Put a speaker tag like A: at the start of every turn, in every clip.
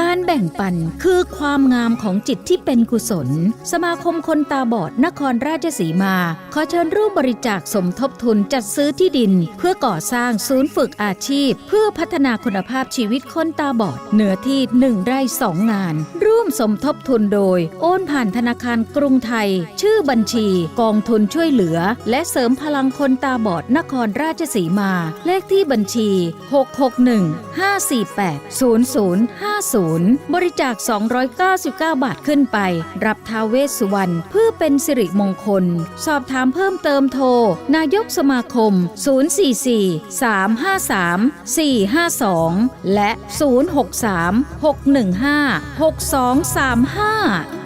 A: การแบ่งปันคือความงามของจิตที่เป็นกุศล สมาคมคนตาบอดนครราชสีมา ขอเชิญร่วมบริจาคสมทบทุนจัดซื้อที่ดิน เพื่อก่อสร้างศูนย์ฝึกอาชีพ เพื่อพัฒนาคุณภาพชีวิตคนตาบอดเหนือที่หนึ่งไร่สองงาน ร่วมสมทบทุนโดย โอนผ่านธนาคารกรุงไทย ชื่อบัญชี กองทุนช่วยเหลือ และเสริมพลังคนตาบอดนครราชสีมา เลขที่บัญชี 661 548 0050 บริจาค 299 บาทขึ้นไป รับท้าเวสสุวรรณเพื่อเป็นสิริมงคล สอบถามเพิ่มเติมโทร นายกสมาคม 044 353 452 และ 063 615 6235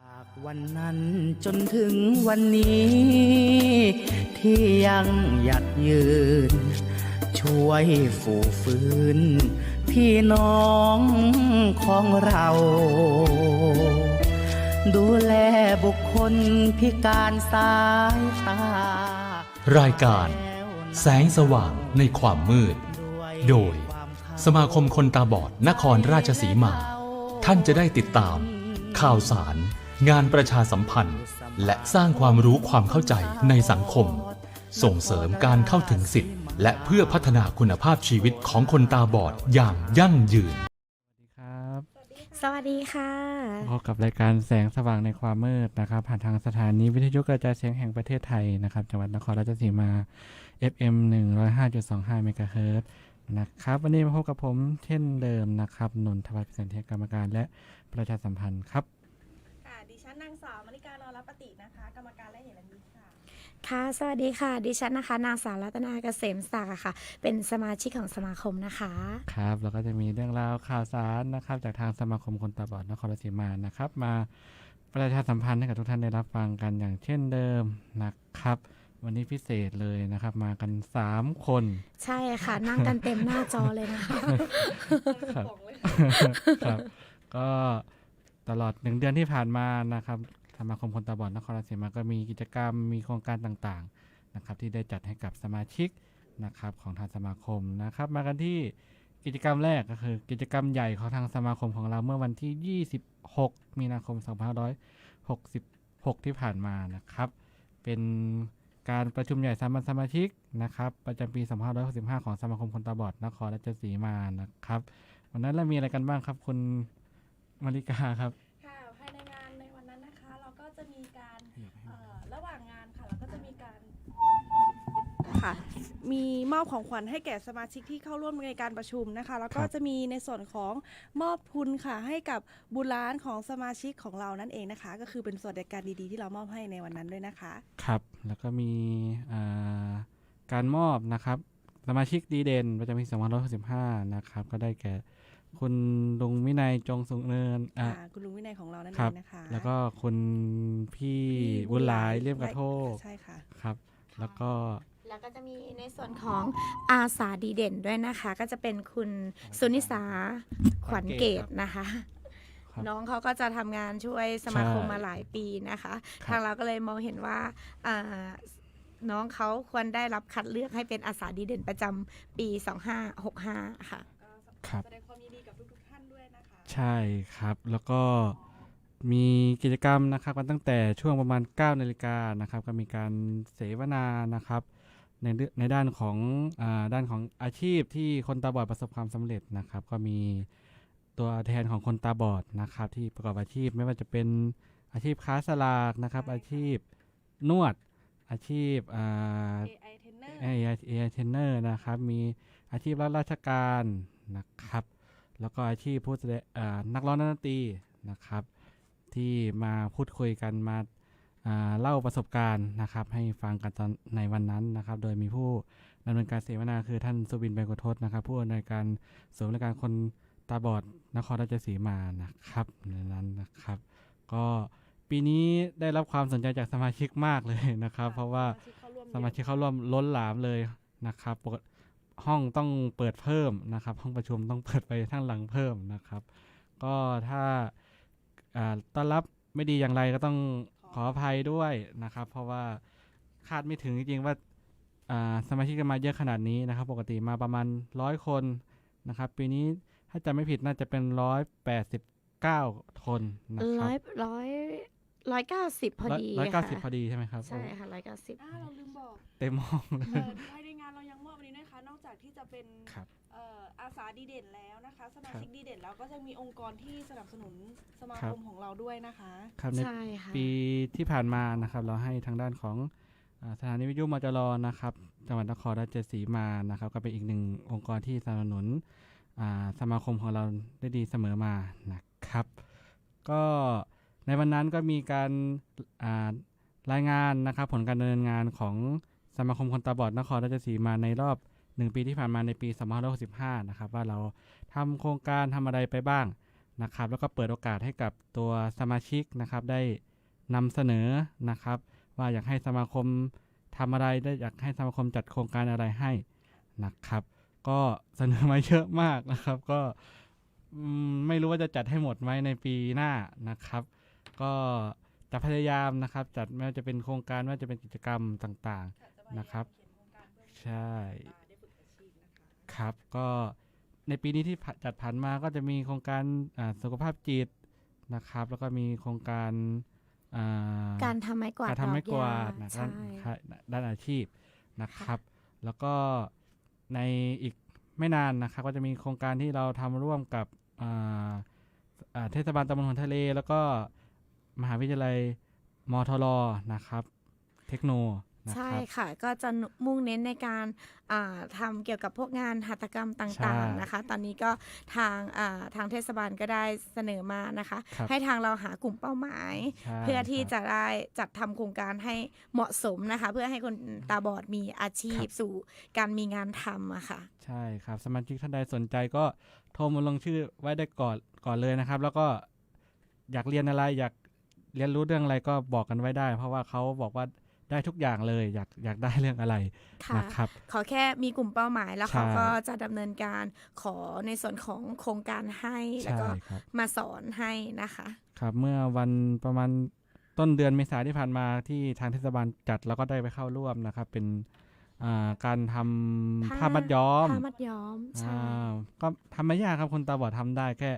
B: จากวันนั้นจนถึงวันนี้ ที่ยังหยัดยืน ช่วยฝูฟื้น พี่น้องของเรา ดูแลบุคคลพิการสายตา
C: รายการ แสงสว่างในความมืด โดยสมาคมคนตาบอดนครราชสีมา ท่านจะได้ติดตาม ข่าวสาร งานประชาสัมพันธ์ และสร้างความรู้ความเข้าใจในสังคม ส่งเสริมการเข้าถึงสิทธิและเพื่อพัฒนาคุณภาพชีวิตของคนตาบอดอย่างยั่งยืน
D: ครับ
E: สวัสดีค่ะ
D: พบกับรายการแสงสว่างในความมืดนะครับ ผ่านทางสถานีวิทยุกระจายเสียงแห่งประเทศไทยนะครับ จังหวัดนครราชสีมา FM 105.25เมกะเฮิรตซ์นะครับ วันนี้มาพบกับผมเช่นเดิมนะครับ นนทวัฒน์เสนเทียกรรมการและประชาสัมพันธ์ครับ
F: ค่ะ ดิฉันนางสาวมณิการนรปฏินะคะ กรรมการและเหรัญยิก ค่ะ
E: ค่ะ สวัสดีค่ะ ดิฉันนะคะ นางสาวรัตนาเกษมศักดิ์อะค่ะ เป็นสมาชิกของสมาคมนะคะ
D: ครับ แล้วก็จะมีเรื่องราวข่าวสารนะครับ จากทางสมาคมคนตาบอดนครราชสีมานะครับ มาประชาสัมพันธ์ให้กับทุกท่านได้รับฟังกันอย่างเช่นเดิมนะครับ วันนี้พิเศษเลยนะครับ มากัน 3 คน
E: ใช่ค่ะ นั่งกันเต็มหน้าจอเลยนะคะ
D: ครับ ครับ ก็ตลอดหนึ่งเดือนที่ผ่านมานะครับ สมาคมคนตาบอดนครราชสีมาก็มีกิจกรรมมีโครงการต่างๆนะครับที่ได้จัดให้กับสมาชิกนะครับของทางสมาคมนะครับ มากันที่กิจกรรมแรกก็คือ กิจกรรมใหญ่ของทางสมาคมของเราเมื่อวันที่ 26 มีนาคม 2566 ที่ผ่านมานะครับ เป็นการประชุมใหญ่สามัญสมาชิกนะครับประจำปี 2565 ของสมาคมคนตาบอดนครราชสีมานะครับ วันนั้นเรามีอะไรกันบ้างครับคุณมาริกาครับ
F: มีมอบของขวัญให้แก่สมาชิกที่เข้าร่วมในการประชุมนะคะ แล้วก็
D: ครับ
F: จะมีในส่วนของมอบทุนค่ะ ให้กับบุญร้านของสมาชิกของเรานั่นเองนะคะ ก็คือเป็นส่วนในการดีๆ ที่เรามอบให้ในวันนั้นด้วยนะคะ
D: ครับ แล้วก็มีอ่าการมอบนะครับสมาชิกดีเด่นประจำปี2565นะครับ ก็ได้แก่คุณลุงวินัยจงสุงเนินอะ
F: อ่าคุณลุงวินัยของเรานั่น
D: ค
F: เอ
D: รับ
F: งนะคะ
D: แล้วก็คุณพี่
F: พี่
D: บุญหลายเลี่ยมกระโทก
F: ใช่ค่ะ
D: ครับ แล้วก็
E: แล้วก็จะมีในส่วนของอาสาดีเด่นด้วยนะคะ ก็จะเป็นคุณสุนิสาขวัญเกตนะคะ
D: ครับ
E: น้องเขาก็จะทำงานช่วยสมาคม
D: ใช่
E: มาหลายปีนะคะ
D: ครับ
E: ทางเราก็เลยมองเห็นว่าอ่าน้องเขาควรได้รับคัดเลือกให้เป็นอาสาดีเด่นประจำปี 2565 ค่ะ
D: ครับ
F: แสดงความยินดีกับทุกๆท่านด้วยนะคะ
D: ใช่ครับ แล้วก็มีกิจกรรมนะครับกันตั้งแต่ช่วงประมาณ9นาฬิกานะครับ ก็มีการเสวนานะครับ ในเรื่องในด้านของอาด้านของอาชีพที่คนตาบอดประสบความสำเร็จนะครับ ก็มีตัวแทนของคนตาบอดนะครับ ที่ประกอบอาชีพไม่ว่าจะเป็นอาชีพค้าสลากนะครับ อาชีพนวดอาชีพอ่า
F: AI Trainer
D: เอไอเทนเนอร์นะครับ มีอาชีพรับราชการนะครับ แล้วก็อาชีพผู้แสดงอ่านักร้องนักดนตรีนะครับ ที่มาพูดคุยกันมาอ่า เล่าประสบการณ์นะครับให้ฟังกันตอนในวันนั้นนะครับ โดยมีผู้ดำเนินการเสวนาคือท่านสุบินไบโกทศนะครับ ผู้อำนวยการศูนย์บริการคนตาบอดนครราชสีมานะครับในนั้นนะครับ ก็ปีนี้ได้รับความสนใจจากสมาชิกมากเลยนะครับ เพราะว่าสมาชิกเข้าร่วมล้นหลามเลยนะครับปกติห้องต้องเปิดเพิ่มนะครับ ห้องประชุมต้องเปิดไปทั้งหลังเพิ่มนะครับ ก็ถ้าอ่าต้อนรับไม่ดีอย่างไรก็ต้อง ขออภัยด้วยนะครับ เพราะว่าคาดไม่ถึงจริงๆว่าอ่าสมาชิกกันมาเยอะขนาดนี้นะครับ ปกติมาประมาณร้อยคนนะครับ ปีนี้ถ้าจำไม่ผิดน่าจะเป็นร้อยแปดสิบเก้าคนนะครั
E: ร้อบยร้อยร้อยเก้าสิบพอดี
D: ร้อยเก้าสิบ
E: ค่ะ
D: พอดีใช่ไหมครับ
E: ใช่ค่ะร้อยเก้าสิบ
F: อ่าเราลืมบอก
D: เต็มห้องเลย
F: เอ่อภายในงานเรายังมอบอันนี้นะคะ นอกจากที่จะเป็น
D: ครับ
F: เอ่ออาสาดีเด่นแล้วนะคะสมา
D: ครับ
F: ชิกดีเด่นแล้วก็จะมีองค์กรที่สนับสนุนสมา
D: ครั
F: ค
D: บ
F: มของเราด้วยนะคะ
D: ครับใน
E: ใช่ค่ะ
D: ปีที่ผ่านมานะครับ เราให้ทางด้านของอาสถานีวิทยุมจรนะครับ จังหวัดนครราชสีมานะครับ ก็เป็นอีกหนึ่งองค์กรที่สนับสนุนอ่าสมาคมของเราได้ดีเสมอมานะครับ ก็ในวันนั้นก็มีการอ่ารายงานนะครับ ผลการดำเนินงานของสมาคมคนตาบอดนครราชสีมาในรอบ หนึ่งปีที่ผ่านมาในปี2565นะครับว่าเราทำโครงการทำอะไรไปบ้างนะครับแล้วก็เปิดโอกาสให้กับตัวสมาชิกนะครับได้นำเสนอนะครับ ว่าอยากให้สมาคมทำอะไรได้อยากให้สมาคมจัดโครงการอะไรให้นะครับ ก็เสนอมาเยอะมากนะครับ ก็ไม่รู้ว่าจะจัดให้หมดไหมในปีหน้านะครับ ก็จะพยายามนะครับ จัดไม่ว่าจะเป็นโครงการไม่ว่าจะเป็นกิจกรรมต่างนะครับ ใช่ ครับ ก็ในปีนี้ที่ผ่าจัดผ่านมาก็จะมีโครงการอ่าสุขภาพจิตนะครับ แล้วก็มีโครงการอ่า
E: การทำไม้กวาด
D: การทำไม้กวาด
E: ดอกย
D: นะ
E: ใช่
D: ด้านค่ะด้านอาชีพนะครับ แล้วก็ในอีกไม่นานนะครับ ก็จะมีโครงการที่เราทำร่วมกับอ่าอ่าเทศบาลตำบลหัวทะเล แล้วก็มหาวิทยาลัยมทรนะครับ เทคโนนะ
E: ใช่
D: ครับ
E: ค่ะ ก็จะมุ่งเน้นในการอ่าทำเกี่ยวกับพวกงานหัตถกรรมต่าง
D: ใช่
E: ๆนะคะ ตอนนี้ก็ทางอ่าทางเทศบาลก็ได้เสนอมานะคะ
D: ครับ
E: ให้ทางเราหากลุ่มเป้าหมาย
D: ใช่
E: เพื่อที่
D: ครับ
E: จะได้จัดทำโครงการให้เหมาะสมนะคะ เพื่อให้คนตาบอดมีอาชีพ
D: ครับ
E: สู่การมีงานทำอะค่ะ
D: ใช่ครับสมาชิกท่านใดสนใจก็โทรมาลงชื่อไว้ได้ก่อนก่อนเลยนะครับ แล้วก็อยากเรียนอะไรอยากเรียนรู้เรื่องอะไรก็บอกกันไว้ได้ เพราะว่าเขาบอกว่า ได้ทุกอย่างเลย อยากอยากได้เรื่องอะไร
E: ค่ะ
D: นะครับ
E: ขอแค่มีกลุ่มเป้าหมายแล้ว
D: ใช่
E: เขาก็จะดำเนินการขอในส่วนของโครงการให้แล้ว
D: ใช่
E: ก็
D: ครับ
E: มาสอนให้นะคะ
D: ครับเมื่อวันประมาณต้นเดือนเมษายนที่ผ่านมาที่ทางเทศบาลจัดแล้วก็ได้ไปเข้าร่วมนะครับ เป็นอ่าการทำ
E: ผ้า
D: ผ้ามัดย้อม
E: ผ้ามัดย้อมใช่
D: อ่าก็ทำไม่ยากครับคนตาบอดทำได้แค่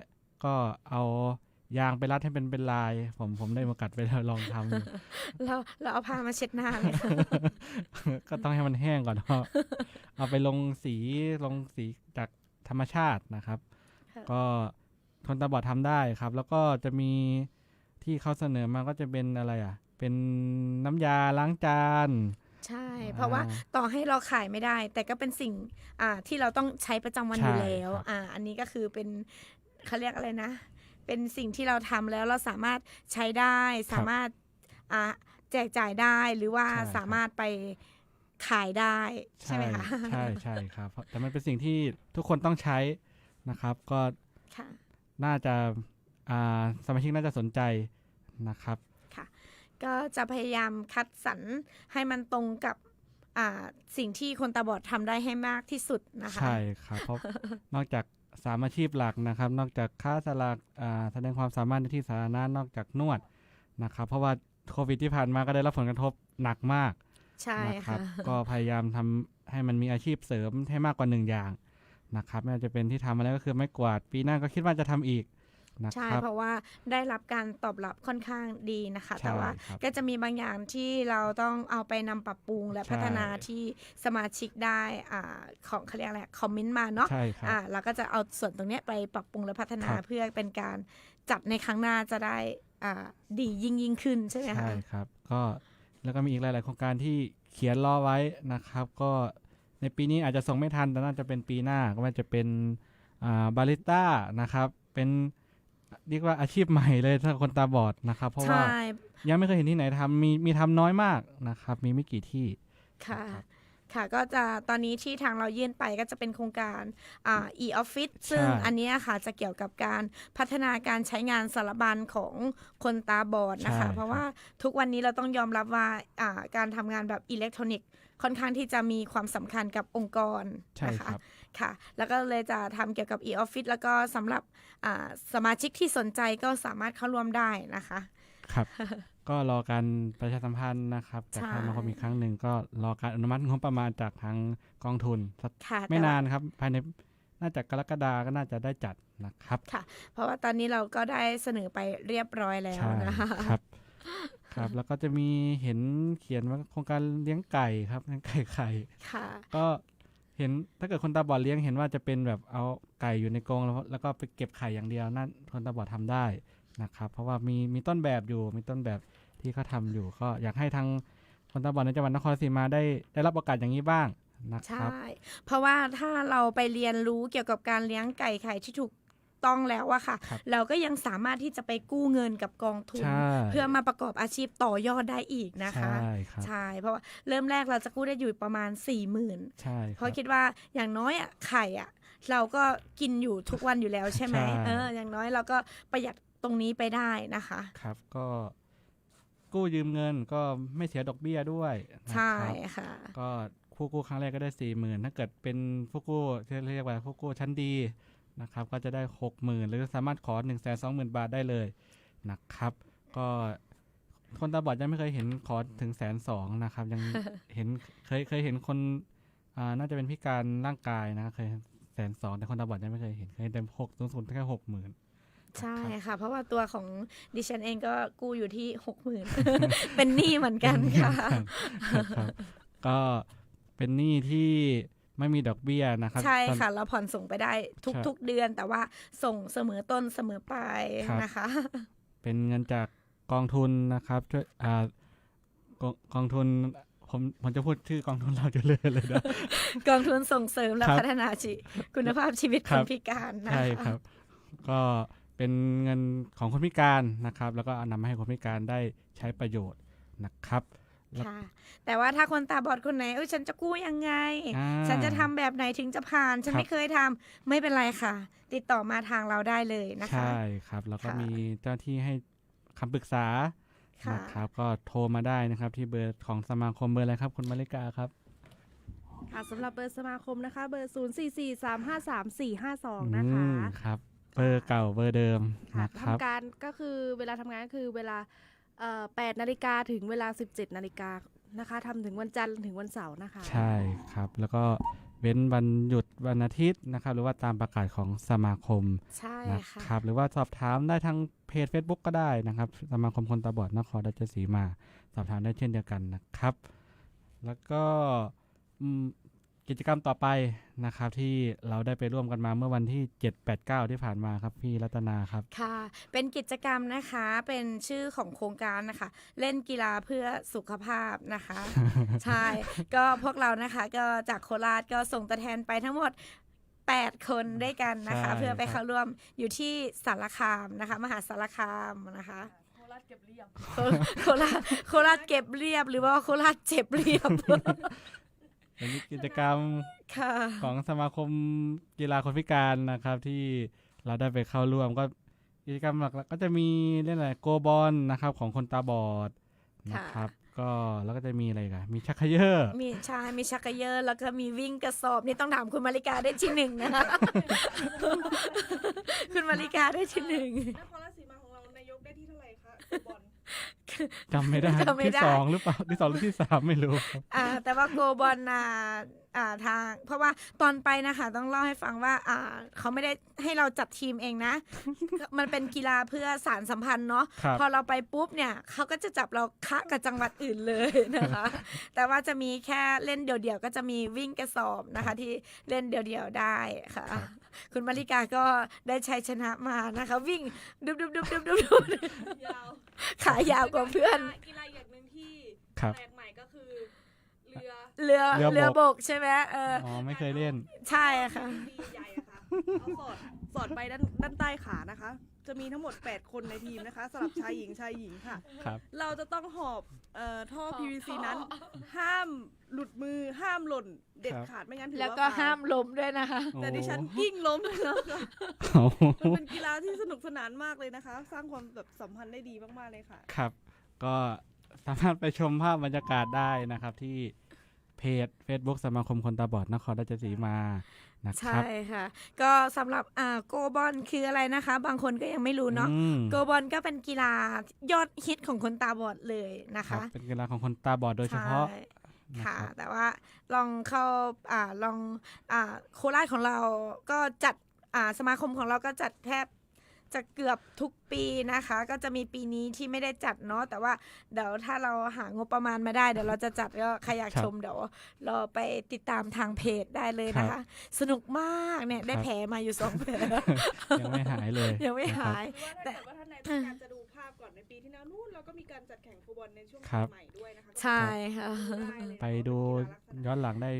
D: ก็เอา ยางไปรัดให้เป็นเป็นลาย ผมผมได้มากัดไปแล้วลองทำอยู่
E: เราเราเอาผ้ามาเช็ดหน้าเลยค่ะ
D: ก็ต้องให้มันแห้งก่อนเนาะเอาไปลงสีลงสีจากธรรมชาตินะครับ
E: ค่ะ
D: ก็คนตาบอดทำได้ครับ แล้วก็จะมีที่เขาเสนอมาก็จะเป็นอะไรอะ เป็นน้ำยาล้างจาน
E: ใช่ เพราะว่าต่อให้เราขายไม่ได้ แต่ก็เป็นสิ่งอ่าที่เราต้องใช้ประจำวันอยู่
D: ใช่
E: แล้ว
D: ครับ
E: อ่า อันนี้ก็คือเป็นเขาเรียกอะไรนะ เป็นสิ่งที่เราทำแล้วเราสามารถใช้ได้ สามารถอ่าแจกจ่ายได้หรือว่า
D: ใช่ครับ
E: สามารถไปขายได้ใช่ไหมคะ
D: ใช่ใช่ครับเพราะแต่มันเป็นสิ่งที่ทุกคนต้องใช้นะครับ ก็
E: ค่ะ
D: น่าจะอ่าสมาชิกน่าจะสนใจนะครับ
E: ก็จะพยายามคัดสรรให้มันตรงกับอ่าสิ่งที่คนตาบอดทำได้ให้มากที่สุดนะคะ
D: ใช่ครับ เพราะ นอกจาก สามอาชีพหลักนะครับ นอกจากค้าสลากอ่าแสดงความสามารถในที่สาธารณะนอกจากนวดนะครับ เพราะว่าโควิดที่ผ่านมาก็ได้รับผลกระทบหนักมาก
E: ใช่
D: นะครั
E: ค่ะ
D: บก็พยายามทำให้มันมีอาชีพเสริมให้มากกว่าหนึ่งอย่างนะครับไม่ว่าจะเป็นที่ทำมาแล้วก็คือไม้กวาด ปีหน้าก็คิดว่าจะทำอีก นะ
E: ใช่
D: ครับ
E: เพราะว่าได้รับการตอบรับค่อนข้างดีนะคะ
D: ใช่
E: แต่ว่า
D: ครับ
E: ก็จะมีบางอย่างที่เราต้องเอาไปนำปรับปรุงและ
D: ใช่
E: พัฒนาที่สมาชิกได้อ่าของเขาเรียกอะไรคอมเมนต์มาเนาะ
D: ใช่ครับ
E: อ่าเราก็จะเอาส่วนตรงเนี้ยไปปรับปรุงและพัฒนา
D: ครับ
E: เพื่อเป็นการจัดในครั้งหน้าจะได้อ่าดียิ่งยิ่งขึ้นใช่ไหมคะ
D: ใช่ครับก็แล้วก็มีอีกหลาย ๆ โครงการที่เขียนรอไว้นะครับ ก็ในปีนี้อาจจะส่งไม่ทันแต่น่าจะเป็นปีหน้าก็ว่าจะเป็นอ่าบาริสต้านะครับ เป็น เรียกว่าอาชีพใหม่เลยถ้าคนตาบอดนะครับ เพราะว่า
E: ใช่
D: ยังไม่เคยเห็นที่ไหนทำมีมีทำน้อยมากนะครับ มีไม่กี่ที่
E: ค่ะ
D: ครับ
E: ค่ะก็จะตอนนี้ที่ทางเรายื่นไปก็จะเป็นโครงการอ่า e-office ซึ่ง
D: ใช่
E: อันเนี้ยค่ะจะเกี่ยวกับการพัฒนาการใช้งานสารบัญของคนตาบอดนะคะ
D: ใช่
E: เพราะว่าทุกวันนี้เราต้องยอมรับว่าอ่าการทำงานแบบอิเล็กทรอนิกส์ ค่อนข้างที่จะมีความสำคัญกับองค์กร
D: ใช่
E: นะ
D: ค
E: คะ
D: รับ
E: ค่ะ แล้วก็เลยจะทำเกี่ยวกับ e-office แล้วก็สำหรับอ่าสมาชิกที่สนใจก็สามารถเข้าร่วมได้นะคะ
D: ครับ ก็รอการประชาสัมพันธ์นะครับ จากทางสมาคมอีกครั้งหนึ่งก็รอการอนุมัติงบประมาณจากทางกองทุนสัก
E: ค่ะ
D: ไม่
E: แต่ว่
D: นานครับ ภายในน่าจะกรกฎาก็น่าจะได้จัดนะครับ
E: เพราะว่าตอนนี้เราก็ได้เสนอไปเรียบร้อยแล้ว
D: ใช่
E: นะคะ
D: ครับครับแล้วก็จะมีเห็นเขียนว่าโครงการเลี้ยงไก่ครับเลี้ยงไก่ไข่
E: ค่ะ
D: ก็ เห็นถ้าเกิดคนตาบอดเลี้ยงเห็นว่าจะเป็นแบบเอาไก่อยู่ในกรงแล้วแล้วก็ไปเก็บไข่อย่างเดียวนั่นคนตาบอดทำได้นะครับ เพราะว่ามีมีต้นแบบอยู่มีต้นแบบที่เขาทำอยู่ก็อยากให้ทางคนตาบอดในจังหวัดนครศรีมาได้ได้รับโอกาสอย่างนี้บ้างนะครับใช่
E: เพราะว่าถ้าเราไปเรียนรู้เกี่ยวกับการเลี้ยงไก่ไข่ที่ถูก ต้องแล้วอะค่ะ
D: ครับ
E: เราก็ยังสามารถที่จะไปกู้เงินกับกองทุน
D: ใช่
E: เพื่อมาประกอบอาชีพต่อยอดได้อีกนะคะ
D: ใช่ครับ
E: ใช่ เพราะว่าเริ่มแรกเราจะกู้ได้อยู่ประมาณ4ี่หมื่น
D: ใช่ค
E: เพ
D: รับ
E: ราะคิดว่าอย่างน้อยอะไข่อะเราก็กินอยู่ทุกวันอยู่แล้วใช่ไหม
D: ใช่
E: เอออย่างน้อยเราก็ประหยัดตรงนี้ไปได้นะคะ
D: ครับก็กู้ยืมเงินก็ไม่เสียดอกเบี้ยด้วยนะ
E: ใช่
D: ครับ
E: ค่ะ
D: ก็ผู้กู้ครั้งแรกก็ได้สี่หมื่นถ้าเกิดเป็นผู้กู้ที่เรียกว่าผู้กู้ชั้นดี นะครับก็จะได้หกหมื่นหรือสามารถขอหนึ่งแสนสองหมื่นบาทได้เลยนะครับ ก็คนตาบอดยังไม่เคยเห็นขอถึงแสนสองนะครับ ยังเห็นเคยเคยเห็นคนอ่าน่าจะเป็นพิการร่างกายนะเคยแสนสองแต่คนตาบอดยังไม่เคยเห็นเคยเห็นแต่หกสูงสุดแค่หกหมื่น
E: ใช่ค่ะ เพราะว่าตัวของดิฉันเองก็กู้อยู่ที่หกหมื่นเป็นหนี้เหมือนกันค่ะ
D: ครับก็เป็นหนี้ที่ ไม่มีดอกเบี้ยนะครับ
E: ใช่
D: ตอน
E: ค่ะ เราผ่อนส่งไปได้ทุกๆเดือน แต่ว่าส่งเสมอต้นเสมอปลาย
D: ครับ
E: นะคะ
D: เป็นเงินจากกองทุนนะครับช่วยอ่ากองกองทุนผมผมจะพูดชื่อกองทุนเราจะเลยเลยนะ
E: กองทุนส่งเสริมและ
D: ครับ
E: พัฒนาชีคุณภาพชีวิต
D: ค
E: ค
D: รั
E: น
D: บ
E: พิการนะ
D: ใช่
E: คะ
D: ครับ ก็เป็นเงินของคนพิการนะครับ แล้วก็เอานำมาให้คนพิการได้ใช้ประโยชน์นะครับแล้ว
E: ค่ะ แต่ว่าถ้าคนตาบอดคนไหนเอ้ยฉันจะกู้ยังไง
D: อ่า
E: ฉันจะทำแบบไหนถึงจะผ่าน ฉัน
D: ครับ
E: ไม่เคยทำไม่เป็นไรค่ะ ติดต่อมาทางเราได้เลยนะคะ
D: ใช่ครับ แล้วก็
E: ค่ะ
D: มีเจ้าที่ให้คำปรึกษา
E: ค่ะ
D: นะครับ ก็โทรมาได้นะครับที่เบอร์ของสมาคมเบอร์อะไรครับคุณมาริกาครับ
F: ค่ะสำหรับเบอร์สมาคมนะคะ เบอร์ 0 4 4 3 5 3 4 5 2 นะคะ
D: อืมครับ เบอร์เก่าเบอร์เดิม
F: ค่ะ
D: นะครับ
F: ทำการก็คือเวลาทำงานก็คือเวลา เอ่อ8นาฬิกาถึงเวลา 17นาฬิกานะคะทำถึงวันจันทร์ถึงวันเสาร์นะคะ
D: ใช่ครับ แล้วก็เว้นวันหยุดวันอาทิตย์นะครับ หรือว่าตามประกาศของสมาคม
E: ใช่
D: นะ
E: ค่ะ
D: ครับ หรือว่าสอบถามได้ทางเพจ Facebook ก็ได้นะครับ สมาคมคนตาบอดนครราชสีมา สอบถามได้เช่นเดียวกันนะครับ แล้วก็อืม กิจกรรมต่อไปนะครับที่เราได้ไปร่วมกันมาเมื่อวันที่ 7 8 9 ที่ผ่านมาครับพี่รัตนาครับ
E: ค่ะ เป็นกิจกรรมนะคะเป็นชื่อของโครงการนะคะ เล่นกีฬาเพื่อสุขภาพนะคะ ใช่ ก็พวกเรานะคะก็จากโคราชก็ส่งตัวแทนไปทั้งหมด8 คนด้วยกันนะคะ
D: ใช่
E: เพื่อไป
D: ครับ
E: เข้าร่วมอยู่ที่สารคามนะคะ มหาสารคามนะคะ
F: โคราชเก็บเรียบ
E: โคโคราชโคราชเก็บเรียบหรือว่าโคราชเจ็บเรียบ
D: เป็นกิจกรรม
E: ค่ะ
D: ของสมาคมกีฬาคนพิการนะครับ ที่เราได้ไปเข้าร่วมก็กิจกรรมหลักๆก็จะมีเรื่องอะไรโกบอลนะครับ ของคนตาบอดนะครับ ก็แล้วก็จะมีอะไรกันมีชักเขยอร์
E: มีใช่มีชักเกยอร์แล้วก็มีวิ่งกระสอบนี่ต้องถามคุณมาริกาได้ที่หนึ่งนะคะคุณมาริกาได้ที่หนึ่ง
F: นครราชสีมาของเรานายกได้ที่เท่าไหร่คะบอล
D: จำไม่ได้
E: จำไม่
D: ที่
E: ได้
D: สองหรือเปล่าที่สองหรือที่สามไม่รู้ครับ
E: อ่าแต่ว่าโกบอลน่ะอ่าทาง เพราะว่าตอนไปนะคะต้องเล่าให้ฟังว่า อ่า เขาไม่ได้ให้เราจัดทีมเองนะ มันเป็นกีฬาเพื่อสารสัมพันธ์เนาะ
D: ครับ
E: พอเราไปปุ๊บเนี่ยเขาก็จะจับเราคะกับจังหวัดอื่นเลยนะคะ แต่ว่าจะมีแค่เล่นเดี่ยวๆก็จะมีวิ่งกระสอบนะคะ ที่เล่นเดี่ยวๆได้ค่ะคุณมาริกาก็ได้ชัยชนะมานะคะ วิ่งดุบดุบดุบดุบดุบดุบ
F: ยาว
E: ขายาวกว่าเพื่อน
F: กีฬาอย่างหนึ่งที่
D: ครับ
F: แปลกใหม่ก็คือเรือ
E: เรือ
D: เรื
E: เรือ
D: อบ
E: บกใช่ไหมเออ
D: อ๋อไม่เคยเล่น
E: ใช่ค่ะ
F: ทีใหญ่อะค่ะเอาสอดสอดไปด้านด้านใต้ขานะคะ จะมีทั้งหมด 8 คนในทีมนะคะสลับชายหญิงชายหญิงค่ะ
D: ครับ
F: เราจะต้องหอบเอ่อท่อ PVC นั้น ห้ามหลุดมือห้ามหล่นเด็ด
D: ครับ
F: ขาดไม่งั้นถือ
E: แล้ว
F: ว่า
E: ก็
F: ฟว
E: ห้ามล้มด้วยนะคะ
F: แต่ดิฉันกิ้งล้มเลยนะคะ
D: โอ้โห
F: มันเป็นกีฬาที่สนุกสนานมากเลยนะคะ สร้างความแบบสัมพันธ์ได้ดีมากๆเลยค่ะ
D: ครับ ก็สามารถไปชมภาพบรรยากาศได้นะครับ ที่เพจ Facebook สมาคมคนตาบอดนครราชสีมานะค
E: ใช่
D: รับ
E: ค่ะ ก็สำหรับอ่าโกบอลคืออะไรนะคะ บางคนก็ยังไม่รู้เนาะ
D: อืม
E: โกบอลก็เป็นกีฬายอดฮิตของคนตาบอดเลยนะ
D: ครั
E: คะ
D: บเป็นกีฬาของคนตาบอดโดยเฉพาะ
E: ใช่
D: นะ
E: ค่ะ
D: ครับ
E: แต่ว่าลองเข้าอ่าลองอ่าโคราชของเราก็จัดอ่าสมาคมของเราก็จัดแทบ จะเกือบทุกปีนะคะ ก็จะมีปีนี้ที่ไม่ได้จัดเนาะแต่ว่าเดี๋ยวถ้าเราหางบประมาณมาได้เดี๋ยวเราจะจัดก็ใครอยาก
D: ครับ
E: ชมเดี๋ยวเราไปติดตามทางเพจได้เลยนะ
D: ครั
E: คะ
D: บ
E: สนุกมากเนี่ยได้
D: ครับ
E: แผลมาอยู่สองแผล
D: ยังไม่หายเลย
E: ยังไม่
D: นะครับ
E: หาย
F: หรือว่าถ้าเกิดว่าท่านใดต้องการจะดูภาพก่อนในปีที่แล้วนู่นเราก็มีการจัดแข่งฟุตบอลในช่วง
D: ครับ
F: ปีใหม่ด้วยนะคะ
E: ใช่ค่ะ
F: ก็ได้เลย
D: ไปดู
F: ว่าเป็นกีฬาลักษณะ
D: ย้อนหลังได้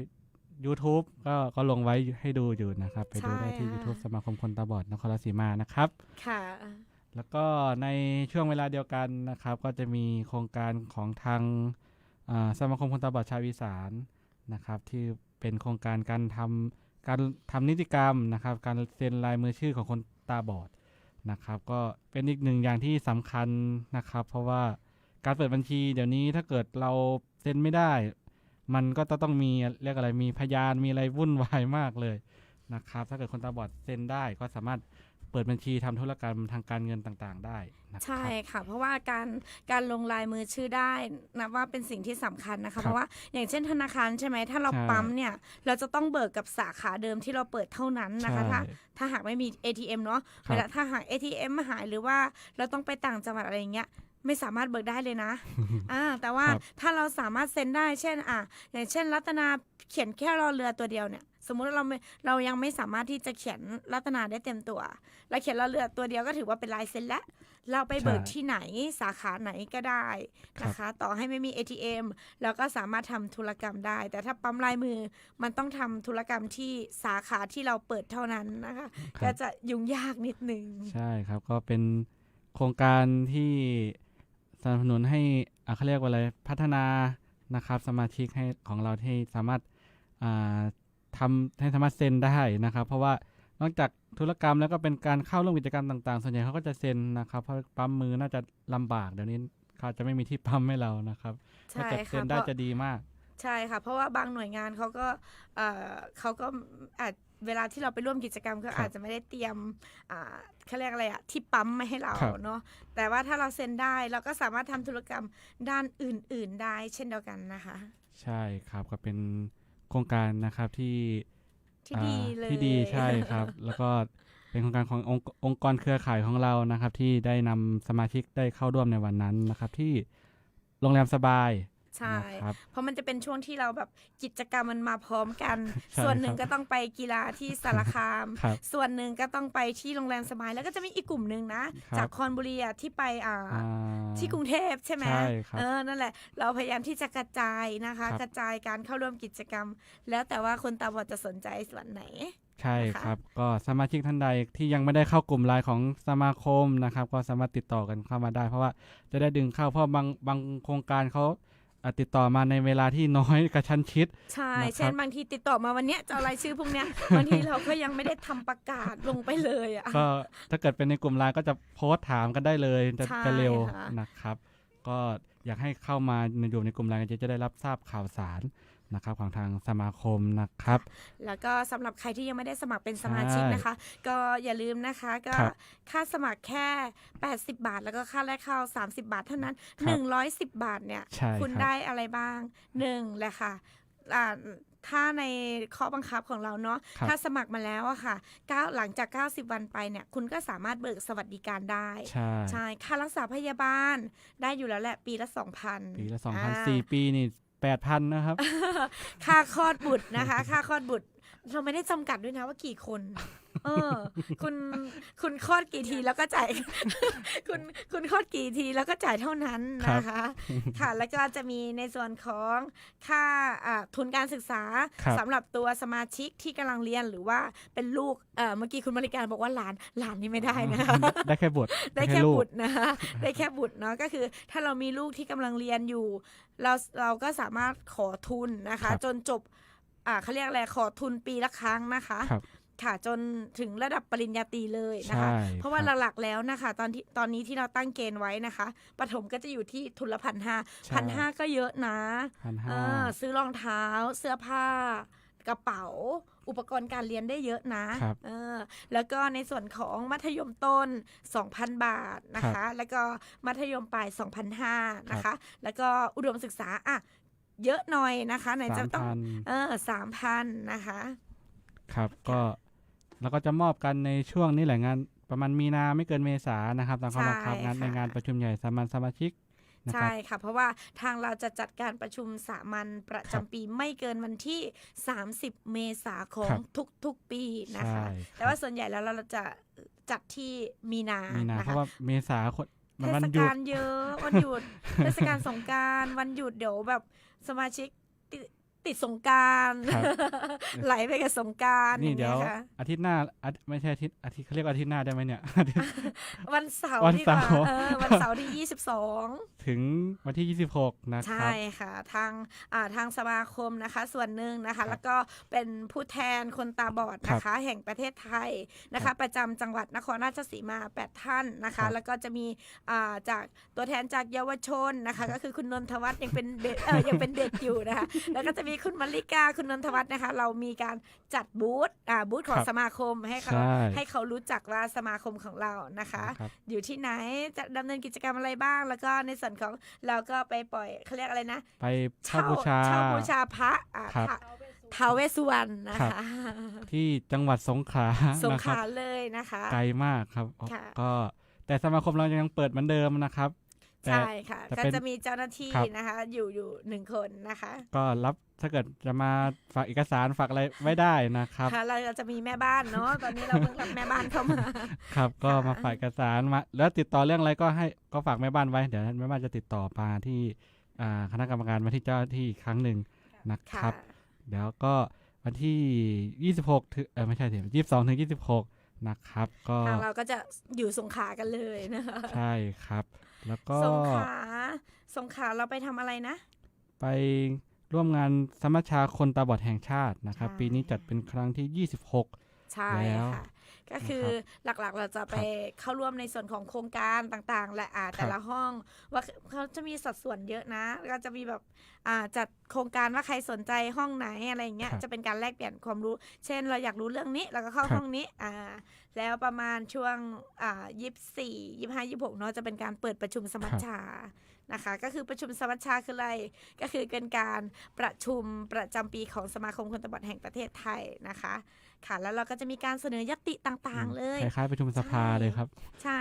D: YouTube ก็ก็ลงไว้ให้ดูอยู่นะครับ ไปดูได้ที่
E: ใช่ค่ะ
D: YouTube สมาคมคนตาบอดนครราชสีมานะครับ
E: ค่ะ
D: แล้วก็ในช่วงเวลาเดียวกันนะครับ ก็จะมีโครงการของทางอ่าสมาคมคนตาบอดชาวอีสานนะครับ ที่เป็นโครงการการทำการทำนิติกรรมนะครับ การเซ็นลายมือชื่อของคนตาบอดนะครับ ก็เป็นอีกหนึ่งอย่างที่สำคัญนะครับ เพราะว่าการเปิดบัญชีเดี๋ยวนี้ถ้าเกิดเราเซ็นไม่ได้ มันก็ต้องมีเรียกอะไรมีพยานมีอะไรวุ่นวายมากเลยนะครับ ถ้าเกิดคนตาบอดเซ็นได้ก็สามารถเปิดบัญชีทำธุรกรรมทางการเงินต่างๆ ได้นะครับ
E: ใช่ค่ะ เพราะว่าการการลงลายมือชื่อได้นับว่าเป็นสิ่งที่สำคัญนะ
D: ครั
E: คะ
D: บ
E: เพราะว่าอย่างเช่นธนาคารใช่ไหมถ้าเรา
D: ใช่
E: ปั๊มเนี่ยเราจะต้องเบิกกับสาขาเดิมที่เราเปิดเท่านั้นนะคะ
D: ใช่
E: ถ้าถ้าหากไม่มี ATM เนาะ
D: ครับ
E: เวลาถ้าหาก ATM หายหรือว่าเราต้องไปต่างจังหวัดอะไรอย่างเงี้ย ไม่สามารถเบิกได้เลยนะ อ่า แต่ว่า
D: ครับ
E: ถ้าเราสามารถเซ็นได้ เช่น อะอย่างเช่น รัตนาเขียนแค่รอเรือตัวเดียวเนี่ย สมมุติว่าเราไม่เรายังไม่สามารถที่จะเขียนรัตนาได้เต็มตัว เราเขียนรอเรือตัวเดียวก็ถือว่าเป็นลายเซ็นแล้ว เราไปเบิก
D: ใช่
E: ที่ไหนสาขาไหนก็ได้นะคะ ต่อให้ไม่มี ATM เราก็สามารถทำธุรกรรมได้ แต่ถ้าปั๊มลายมือมันต้องทำธุรกรรมที่สาขาที่เราเปิดเท่านั้นนะคะ
D: ครับ
E: ก็จะยุ่งยากนิดนึง
D: ใช่ครับ ก็เป็นโครงการที่ สนับสนุนให้อ่าเขาเรียกว่าอะไรพัฒนานะครับสมาชิกให้ของเราที่สามารถอ่าทำให้สามารถเซ็นได้นะครับ เพราะว่านอกจากธุรกรรมแล้วก็เป็นการเข้าร่วมกิจกรรมต่างๆ ส่วนใหญ่เขาก็จะเซ็นนะครับเพราะปั๊มมือน่าจะลำบากเดี๋ยวนี้เขาจะไม่มีที่ปั๊มให้เรานะครับถ้า
E: ใช่
D: เกิดเซ็
E: ค่ะ
D: น
E: เพ
D: ได้
E: ราะ
D: จะดีมาก
E: ใช่ค่ะ เพราะว่าบางหน่วยงานเขาก็เอ่อเขาก็อาจ เวลาที่เราไปร่วมกิจกรรมก็
D: ครับ
E: อาจจะไม่ได้เตรียมอ่าเขาเรียกอะไรอะที่ปั๊มมาให้เรา
D: ครับ
E: เนาะแต่ว่าถ้าเราเซ็นได้เราก็สามารถทำธุรกรรมด้านอื่น ๆ ได้เช่นเดียวกันนะคะ
D: ใช่ครับก็เป็นโครงการนะครับที่
E: ที่ดี
D: อ่า
E: เลย
D: ที่ดีใช่ครับ แล้วก็เป็นโครงการขององค์องค์กรเครือข่ายของเรานะครับ ที่ได้นำสมาชิกได้เข้าร่วมในวันนั้นนะครับ ที่โรงแรมสบาย
E: ใช่
D: นะครับ
E: เพราะมันจะเป็นช่วงที่เราแบบกิจกรรมมันมาพร้อมกัน
D: ใช่
E: ส่วนหนึ่ง
D: ครับ
E: ก็ต้องไปกีฬาที่สารคาม
D: ครับ
E: ส่วนหนึ่งก็ต้องไปที่โรงแรมสบายแล้วก็จะมีอีกกลุ่มหนึ่งนะ
D: ครับ
E: จากคอนบุรีอะที่ไปอ่า
D: อ่า
E: ที่กรุงเทพใช่ไหม
D: ใช่ครับ
E: เออ นั่นแหละ เราพยายามที่จะกระจายนะคะ
D: ครับ
E: กระจายการเข้าร่วมกิจกรรม แล้วแต่ว่าคนตาบอดจะสนใจส่วนไหน
D: ใช่
E: นะคะ
D: ครับ ก็สมาชิกท่านใดที่ยังไม่ได้เข้ากลุ่มไลน์ของสมาคมนะครับ ก็สามารถติดต่อกันเข้ามาได้ เพราะว่าจะได้ดึงเข้าเพราะบางบางโครงการเขาอะ ติดต่อมาในเวลาที่น้อยกระชั้นชิด
E: ใช่
D: นะครับ
E: เช่นบางทีติดต่อมาวันเนี้ยจะเอารายชื่อพวกเนี้ย บางทีเราก็ยังไม่ได้ทำประกาศลงไปเลยอะ
D: ก็ถ้าเกิดเป็นในกลุ่มไลน์ก็จะโพสต์ถามกันได้เลยจะ
E: ใช่
D: จะเร็ว
E: ค่ะ
D: นะครับ ก็อยากให้เข้ามาอยู่ในกลุ่มไลน์กันจะได้รับทราบข่าวสาร นะครับของทางสมาคมนะครับ
E: แล้วก็สำหรับใครที่ยังไม่ได้สมัครเป็นสมาชิก
D: ใช่
E: นะคะ ก็อย่าลืมนะคะก็
D: ครับ
E: ค่าสมัครแค่ 80 บาท แล้วก็ค่าแรกเข้า 30 บาทเท่านั้น
D: ครับ
E: 110 บาทเนี่ย
D: ใช่
E: คุณ
D: ครับ
E: ได้อะไรบ้างหนึ่งแหละค่ะอ่าถ้าในข้อบังคับของเราเนาะ
D: ครับ
E: ถ้าสมัครมาแล้วอะค่ะเก้าหลังจาก 90 วันไปเนี่ย คุณก็สามารถเบิกสวัสดิการได้
D: ใช่
E: ใช่ค่ารักษาพยาบาลได้อยู่แล้วแหละ ปีละ 2,000
D: ปีละสองพันสี่ปีนี่ แปดพันนะครับ
E: ค่าคลอดบุตรนะคะ ค่าคลอดบุตร เราไม่ได้จำกัดด้วยนะว่ากี่คน เออ คุณคุณคลอดกี่ทีแล้วก็จ่าย คุณคุณคลอดกี่ทีแล้วก็จ่ายเท่านั้นนะคะ ค่ะแล้วก็จะมีในส่วนของค่าอ่าทุนการศึกษา
D: ครับ
E: สำหรับตัวสมาชิกที่กำลังเรียนหรือว่าเป็นลูกเอ่อเมื่อกี้คุณมาริการบอกว่าหลานหลานนี่ไม่ได้นะคะ
D: ได้แค่บท
E: ได้แค่
D: ลูก
E: บุตรนะคะได้แค่บุตรเนาะก็คือ ถ้าเรามีลูกที่กำลังเรียนอยู่ เราเราก็สามารถขอทุนนะคะ
D: ครับ
E: จนจบ อ่าเขาเรียกอะไรขอทุนปีละครั้งนะคะ
D: ครับ
E: ค่ะจนถึงระดับปริญญาตรีเลยนะคะ
D: ใช่
E: เพราะว่า
D: ครับ
E: หลักๆแล้วนะคะ ตอนที่ตอนนี้ที่เราตั้งเกณฑ์ไว้นะคะปฐมก็จะอยู่ที่ทุนละพันห้า
D: ใช่
E: พันห้าก็เยอะนะ
D: พัน
E: เอ
D: ห้า
E: อซื้อรองเท้า เสื้อผ้า กระเป๋า อุปกรณ์การเรียนได้เยอะนะครับเออแล้วก็ในส่วนของมัธยมต้น 2,000 บาทนะ
D: ครั
E: คะ
D: บ
E: แล้วก็มัธยมปลาย2,500นะคะแล้วก็อุดมศึกษาอะ เยอะหน่อยนะคะ ไหนจะ
D: สาม
E: ต้อง
D: พัน
E: เออสามพันนะคะ
D: ครับก็แล้วก็จะมอบกันในช่วงนี้แหละงานประมาณมีนาไม่เกินเมษานะครับตามข้อบังคับ
E: ใช่
D: งานใน
E: ค่ะ
D: งานประชุมใหญ่สามัญสมาชิกนะค
E: ใช่
D: รับ
E: ค่ะ เพราะว่าทางเราจะจัดการประชุมสามัญประ
D: ครับ
E: จำปีไม่เกินวันที่ 30 เมษาคม
D: ครับ
E: ทุกๆปีนะคะ
D: ใช่
E: แต่ว่าส่วนใหญ่แล้วเราจะจัดที่มีนา
D: มีนา
E: นะ
D: เพ
E: คะ
D: ราะว่าเมษาคนมัน
E: เทศกาลเยอะ วันหยุด เทศกาลสงกรารวันหยุดเดี๋ยวแบบสมาชิก ติดติดสงกราร
D: ครับ
E: ไหลไปกับสงกราร
D: นี่เดี๋ยว
E: ค่ะ
D: อาทิตย์หน้าอาทิตย์ไม่ใช่อาทิตย์อาทิตย์เขาเรียกว่าอาทิตย์หน้าได้ไหมเนี่ย อาทิตย์
E: วันเสาร์
D: วัน
E: ดีกว่า
D: เสาร์
E: เออวันเสาร์ที่ 22
D: ถึงวันที่ 26 นะค
E: ใช่
D: รับ
E: ค่ะ ทางอ่าทางสมาคมนะคะ ส่วนหนึ่งนะ
D: ครั
E: คะ
D: บ
E: แล้วก็เป็นผู้แทนคนตาบอดนะคะ แห่งประเทศไทยนะ
D: ครั
E: คะ
D: บ
E: ประจำจังหวัดนครราชสีมา 8 ท่านนะ
D: ครั
E: คะ
D: บ
E: แล้วก็จะมีอ่าจากตัวแทนจากเยาวชนนะคะ ก็คือคุณนนทวัฒน์ยังเป็นเด็กเออยังเป็นเด็กอยู่นะคะ แล้วก็จะมีคุณมลิกาคุณนนทวัฒน์นะคะ เรามีการจัดบูธอ่าบูธของ
D: ครับ
E: สมาคมให้เขา
D: ใช่
E: ให้เขารู้จักว่าสมาคมของเรานะคะ
D: ครับ
E: อยู่ที่ไหนจะดำเนินกิจกรรมอะไรบ้าง แล้วก็ในส่วนของเราก็ไปปล่อยเขาเรียกอะไรนะ
D: ไปเช่าบูชา
E: เช่าบูชาพระอ่า
D: ครับ
E: พระท้าวเวสสุวรรณนะ
D: ครั
E: คะ
D: บ ที่จังหวัดสงขลา
E: สง
D: นะ
E: ข
D: ครับ
E: ลาเลยนะคะ
D: ไกลมากครับ
E: ค่ะ
D: ก็แต่สมาคมเรายังเปิดเหมือนเดิมนะครับ แต่
E: ใช่ค่ะ
D: แต่
E: ก็
D: เป็น
E: จะมีเจ้าหน้าที่
D: ครับ
E: นะคะ อยู่อยู่หนึ่งคนนะคะ
D: ก็รับ ถ้าเกิดจะมาฝากเอกสารฝากอะไรไว้ได้นะครับ
E: ค่ะเราจะมีแม่บ้านเนาะตอนนี้เราเพิ่งรับแม่บ้านเข้ามา
D: ครับ ก็
E: ค่ะ
D: มาฝากเอกสารมาแล้วติดต่อเรื่องอะไรก็ให้ก็ฝากแม่บ้านไว้เดี๋ยวแม่บ้านจะติดต่อมาที่อ่าคณะกรรมการมาที่เจ้าหน้าที่อีกครั้งหนึ่งนะค
E: ค่ะ
D: รับ เดี๋ยวก็วันที่ 26ถึงเออไม่ใช่ถึง22ถึง26 นะครับ ก็
E: ทางเราก็จะอยู่สงขลากันเลยนะคะ
D: ใช่ครับ แล้วก็
E: สงขลาสงขลาเราไปทำอะไรนะ
D: ไป ร่วมงานสมัชชาคนตาบอดแห่งชาตินะครับ
E: ใช่
D: ปีนี้จัดเป็นครั้งที่ 26
E: ใช่
D: แล้ว
E: ค่ะ ก็คือหลักๆเราจะไปเข้าร่วมในส่วนของโครงการต่างๆ และอ่าแต่ละห้อง ว่าเขาจะมีสัดส่วนเยอะนะแล้วก็จะมีแบบอ่าจัดโครงการว่าใครสนใจห้องไหนอะไรอย่างเงี้ย
D: ครับ
E: จะเป็นการแลกเปลี่ยนความรู้ เช่น เราอยากรู้เรื่องนี้เราก็เข้า
D: ครับ
E: ห้องนี้อ่าแล้วประมาณช่วงอ่ายี่สี่ยี่ห้ายี่หกเนาะจะเป็นการเปิดประชุมสมัชชานะคะก็คือประชุมสมัชชาคืออะไร ก็คือเป็นการประชุมประจำปีของสมาคมคนตาบอดแห่งประเทศไทยนะคะ ค่ะ แล้วเราก็จะมีการเสนอยติต่างๆ เลย
D: คล้ายๆประชุมสภา
E: ใช่
D: เลยครับ
E: ใช่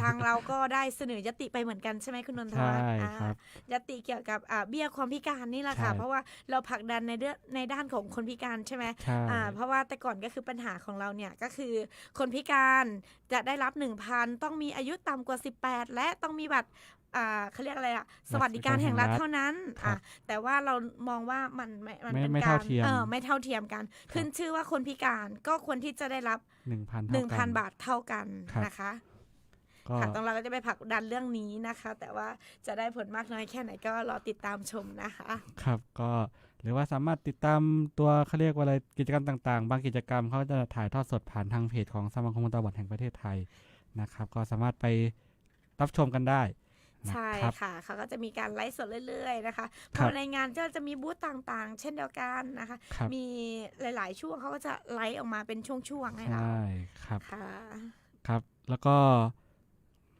E: ทางเราก็ได้เสนอยติไปเหมือนกันใช่ไหมคุณนนท
D: ใช่
E: วัฒน์อ่า
D: ครับ
E: ยติเกี่ยวกับอ่าเบี้ยความพิการนี่แหละค่ะ
D: ใช่
E: เพราะว่าเราผลักดันในเรื่องในด้านของคนพิการใช่ไหม
D: ใช่
E: อ่าเพราะว่าแต่ก่อนก็คือปัญหาของเราเนี่ยก็คือ คนพิการจะได้รับ 1,000 ต้องมีอายุต่ำกว่า 18 และต้องมีบัตร อ่าเขาเรียกอะไรอะสวัสดิการแห่งรัฐเท่านั้น
D: ครั
E: อะ
D: บ
E: แต่ว่าเรามองว่ามันไม่มัน
D: ไม่
E: เป็น
D: ไม่
E: กา
D: เท่ารเทียม
E: เออไม่เท่าเทียมกัน ขึ้นชื่อว่าคนพิการก็ควรที่จะได้รับ
D: 1,000เท่ากัน
E: 1,000 บาทเท่ากัน
D: ครับ
E: นะคะ
D: ก็
E: ค่ะตรงเราก็จะไปผลักดันเรื่องนี้นะคะ แต่ว่าจะได้ผลมากน้อยแค่ไหนก็รอติดตามชมนะคะ
D: ครับก็หรือว่าสามารถติดตามตัวเขาเรียกว่าอะไรกิจกรรมต่างๆ บางกิจกรรมเขาจะถ่ายทอดสดผ่านทางเพจของสมาคมคนตาบอดแห่งประเทศไทยนะครับ ก็สามารถไปรับชมกันได้นะ
E: ใช่
D: ครับ
E: ค่ะเขาก็จะมีการไลฟ์สดเรื่อยๆนะคะเพ
D: ครับ
E: ราะในงานก็จะมีบูธต่างๆ เช่นเดียวกันนะคะ
D: ครับ
E: มีหลายๆ ช่วงเขาก็จะไลฟ์ออกมาเป็นช่วงๆให้เรา
D: ใช่ครับ
E: ค่ะ
D: ครับแล้วก็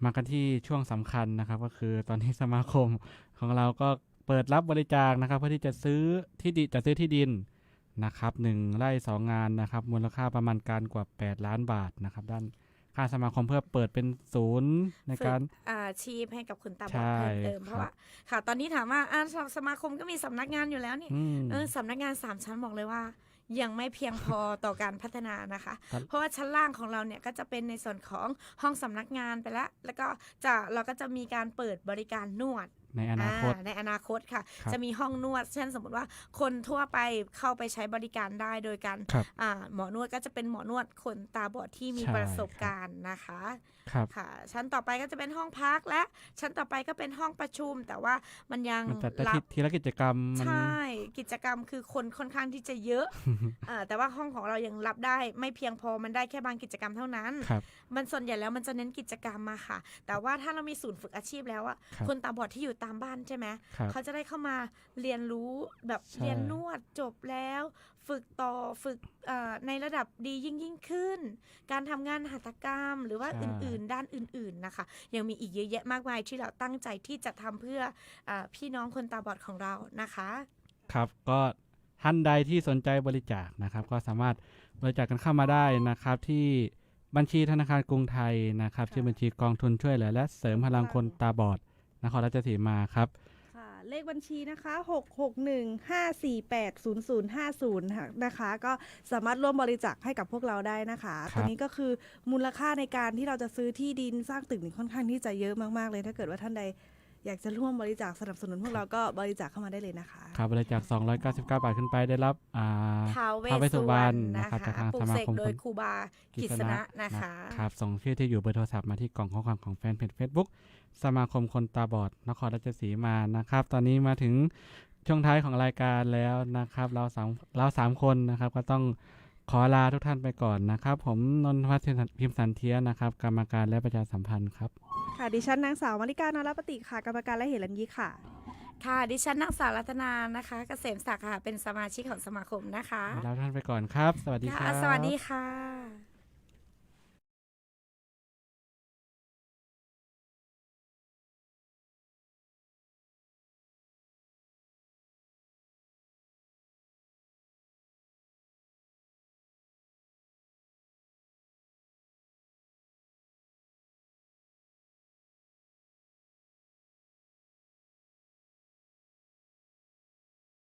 D: มากันที่ช่วงสำคัญนะครับ ก็คือตอนนี้สมาคมของเราก็เปิดรับบริจาคนะครับ เพื่อที่จะซื้อที่ดินจะซื้อที่ดินนะครับหนึ่งไร่สองงานนะครับ มูลค่าประมาณการกว่า 8 ล้านบาทนะครับ ด้าน ค่าสมาคมเพื่อเปิดเป็นศูนย์ในการ
E: ฝึอาชีพให้กับคนตาบ
D: ใช่
E: อดเพิ่มเติมเพราะ
D: ครับ
E: ว่าค่ะ ตอนนี้ถามว่าอ่าสมาคมก็มีสำนักงานอยู่แล้วนี่
D: อืม
E: เออสำนักงานสามชั้นบอกเลยว่ายังไม่เพียงพอต่อการพัฒนานะคะ
D: ครับ
E: เพราะว่าชั้นล่างของเราเนี่ยก็จะเป็นในส่วนของห้องสำนักงานไปแล้ว แล้วก็จะเราก็จะมีการเปิดบริการนวด
D: ในอนาคต
E: อ่ในอนาคตค่ะ
D: ครับ
E: จะมีห้องนวด เช่นสมมติว่าคนทั่วไปเข้าไปใช้บริการได้โดยการ
D: ครับ
E: อ่าหมอนวดก็จะเป็นหมอนวดคนตาบอดที่มี
D: ใช่
E: ประสบการณ์นะคะ
D: ครับ
E: ค่ะ ชั้นต่อไปก็จะเป็นห้องพักและ ชั้นต่อไปก็เป็นห้องประชุม แต่ว่ามันยัง
D: มันแต่แต่
E: รั
D: ที
E: บ
D: ทีละกิจกรรมมัน
E: ใช่กิจกรรมคือคนค่อนข้างที่จะเยอะอ่าแต่ว่าห้องของเรายังรับได้ไม่เพียงพอมันได้แค่บางกิจกรรมเท่านั้น
D: ครับ
E: มันส่วนใหญ่แล้วมันจะเน้นกิจกรรมมาค่ะ แต่ว่าถ้าเรามีศูนย์ฝึกอาชีพแล้วอะ
D: ครับ
E: คนตาบอดที่อยู่ตามบ้านใช่ไหม
D: ครับ
E: เขาจะได้เข้ามาเรียนรู้แบบ
D: ใช่
E: เรียนนวดจบแล้ว ฝึกต่อฝึกเอ่อในระดับดียิ่งยิ่งขึ้น การทำงานหัตถกรรม หรือว่าอื่น ๆ ด้านอื่น ๆนะคะ ยังมีอีกเยอะแยะมากมายที่เราตั้งใจที่จะทำเพื่อเออพี่น้องคนตาบอดของเรานะคะ
D: ครับก็ท่านใดที่สนใจบริจาคนะครับ ก็สามารถบริจาคกันเข้ามาได้นะครับที่บัญชีธนาคารกรุงไทยนะครับ
E: ค่ะ
D: ชื่อบัญชีกองทุนช่วยเหลือและเสริมพลังคนตาบอด นครราชสีมาครับ
F: ค่ะเลขบัญชีนะคะ 661-548-0050ค่ะนะคะ ก็สามารถร่วมบริจาคให้กับพวกเราได้นะคะ
D: ครับ
F: ตัวนี้ก็คือมูลค่าในการที่เราจะซื้อที่ดินสร้างตึกนี่ค่อนข้างที่จะเยอะมากๆเลย ถ้าเกิดว่าท่านใดอยากจะร่วมบริจาคสนับสนุนพวกเราก็บริจาคเข้ามาได้เลยนะคะ
D: ครับบริจาค 299 บาทขึ้นไปได้รับอ่า
E: ท้าวเว
D: ท้าวเวส
E: ส
D: สุ
E: สุ
D: ว
E: ว
D: ร
E: ร
D: ร
E: ร
D: ณ
E: ณ
D: นะ
E: นะครับ
D: จากทาง
E: ปลุ
D: ส
E: ก
D: มา
E: เสก
D: คม
E: โด
D: ค
E: ย
D: น
E: ครูบากิษณะนะคะ
D: ครับ ส่งชื่อที่อยู่เบอร์โทรศัพท์มาที่กล่องข้อความของแฟนเพจ Facebook สมาคมคนตาบอดนครราชสีมานะครับ ตอนนี้มาถึงช่วงท้ายของรายการแล้วนะครับ เราสามเราสามคนนะครับ ก็ต้องขอลาทุกท่านไปก่อนนะครับ ผมนนทวัฒน์พิมพ์สันเทียนะครับ กรรมการและประชาสัมพันธ์ครับ
F: ค่ะดิฉันนางสาวมาริกานรปฏิค่ะ กรรมการและเหรัญยิกค่ะ
E: ค่ะดิฉันนางสาวรัตนานะคะเกษมศักดิ์ค่ะเป็นสมาชิกของสมาคมนะคะ
D: ลาทุกท่านไปก่อนครับ สวัสดีค
E: ค่ะ
D: รับ
E: สวัสดีค่ะ